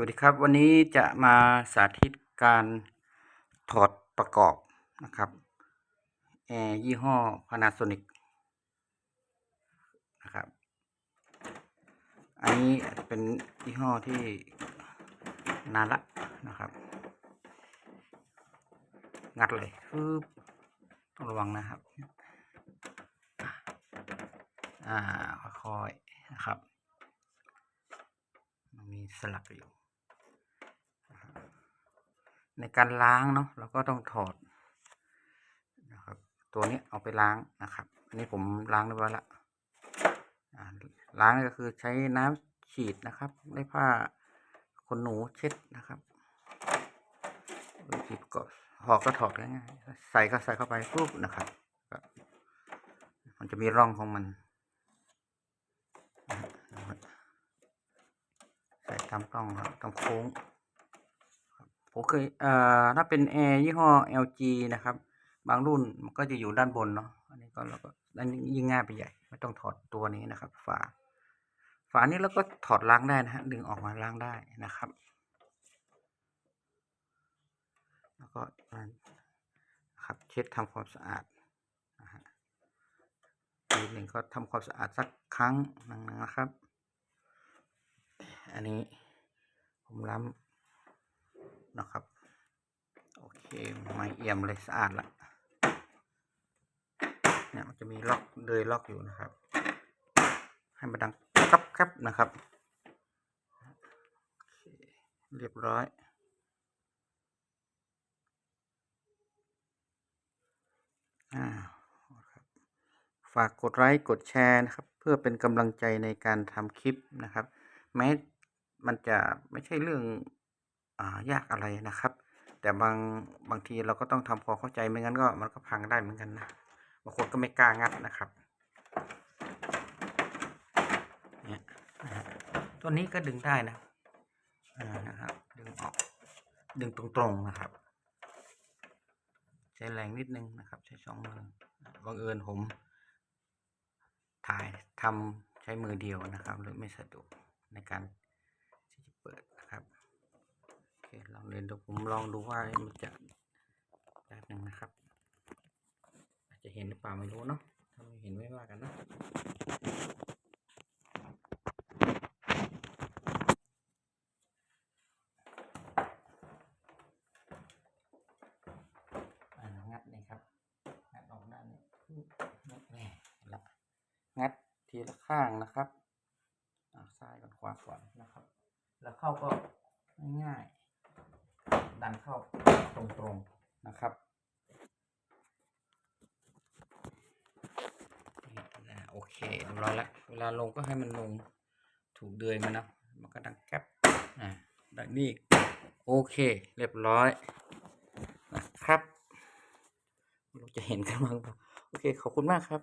วัสดีครับ วันนี้จะมาสาธิตการถอดประกอบนะครับแอร์ยี่ห้อ Panasonic นะครับ อันนี้เป็นยี่ห้อที่นานละนะครับ งัดเลยปึ๊บต้องระวังนะครับ อ่าค่อยๆนะครับมันมีสลักอยู่ ในการล้างเนาะเราก็ต้องถอดนะครับตัวนี้เอาไปล้างนะครับ อันนี้ผมล้างเรียบร้อยละล้างก็คือใช้น้ำฉีดนะครับได้ผ้าขนหนูเช็ดนะครับวิธีประกอบถอดก็ถอดง่ายๆใส่ก็ใส่เข้าไปปุ๊บนะครับมันจะมีร่องของมันใส่ตามกล้องครับตามโค้ง ผมเคยเอ่อถ้าเป็นแอร์ยี่ห้อ LG นะครับ บางรุ่นมันก็จะอยู่ด้านบนเนาะอันนี้ก็เราก็อันนี้ยิ่งง่ายไปใหญ่ไม่ต้องถอดตัวนี้นะครับ ฝา ฝานี้เราก็ถอดล้างได้นะฮะดึงออกมาล้างได้นะครับ แล้วก็ครับเช็ดทำความสะอาดนะฮะทีหนึ่งก็ทำความสะอาดสักครั้งนึงนะครับ อันนี้ผมล้ำ นะครับ โอเคไม่เอี่ยมเลยสะอาดละเนี่ยมันจะมีล็อกเลยล็อกอยู่นะครับ ให้มันดังครับครับนะครับ เรียบร้อยอ่าฝากกดไลค์กดแชร์นะครับ เพื่อเป็นกำลังใจในการทำคลิปนะครับ แม้มันจะไม่ใช่เรื่อง ยากอะไรนะครับ แต่บางบางทีเราก็ต้องทำความเข้าใจไม่งั้นก็มันก็พังได้เหมือนกันนะบางคนก็ไม่กล้างัดนะครับเนี่ยนะฮะตัวนี้ก็ดึงได้นะนะครับดึงออกดึงตรงๆนะครับ ใช้แรงนิดนึงนะครับ ใช้สองมือบังเอิญผมถ่ายทำใช้มือเดียวนะครับเลยไม่สะดวกในการที่จะเปิด คลองเรียนดูผมลองดูว่ามันจะแบบหนึ่งนะครับ อาจจะเห็นหรือเปล่าไม่รู้เนาะถ้าไม่เห็นไม่ว่ากันนะอ่างัดเลยครับ งัดออกด้านนี้งัดแน่ละงัดทีละข้างนะครับอ่าซ้ายก่อนขวาก่อนนะครับ แล้วเข้าก็ง่ายๆดันเข้าตรงๆนะครับนี่นะโอ เคเรียบร้อยแล้วเวลาลงก็ให้มันลงถูกเดือยมันนะมันก็ดังแก๊บอ่าดังนี้โอเค เรียบร้อยนะครับไม่รู้จะเห็นกันบ้างเปล่าโอเค ขอบคุณมากครับ